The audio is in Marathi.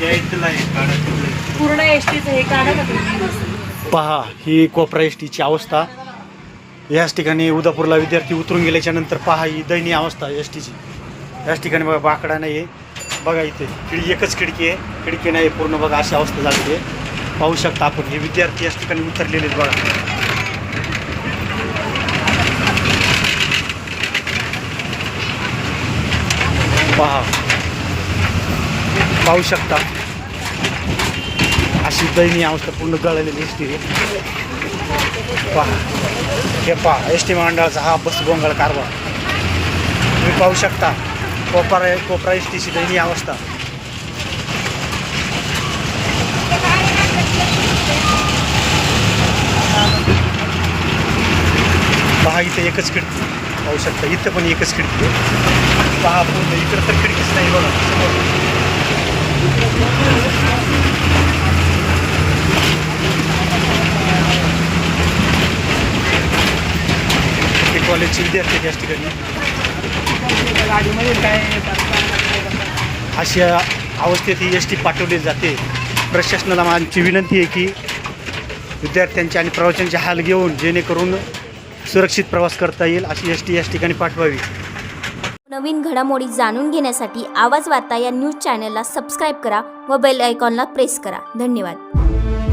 हे काढा तुम्ही. पहा ही कोपरा एस टीची अवस्था. याच ठिकाणी उदापूरला विद्यार्थी उतरून गेल्याच्यानंतर पहा ही दयनीय अवस्था एस टीची याच ठिकाणी बघा बाकडा नाही आहे बघा इथे खिडकी एकच खिडकी आहे. खिडकी नाही पूर्ण बघा अशी अवस्था झालेली आहे. पाहू शकता आपण हे विद्यार्थी याच ठिकाणी उतरलेले आहेत बघा. पहा पाहू शकता. अशी दयनीय अवस्था पूर्ण गळलेली एस टी पहा. हे पहा एस टी मंडळाचा हा बस गोंगाळ कारभार. तुम्ही पाहू शकता कोपरा कोपरा एस टीची दयनीय अवस्था. पहा इथं एकच खिडकी. पाहू शकता इथं पण एकच खिडकी आहे. पहा पूर्ण इकडं तर खिडकीच नाही बघा. कॉलेजचे विद्यार्थी याच ठिकाणी. गाडीमध्ये काय अशा अवस्थेत ही एस टी पाठवली जाते. प्रशासनाला आमची विनंती आहे की विद्यार्थ्यांचे आणि प्रवाशांचे हाल घेऊन जेणेकरून सुरक्षित प्रवास करता येईल अशी एस टी याच ठिकाणी पाठवावी. नवीन घडामोडी जाणून घेण्यासाठी आवाज वार्ता या न्यूज चॅनलला सबस्क्राईब करा व बेल आयकॉनला प्रेस करा. धन्यवाद.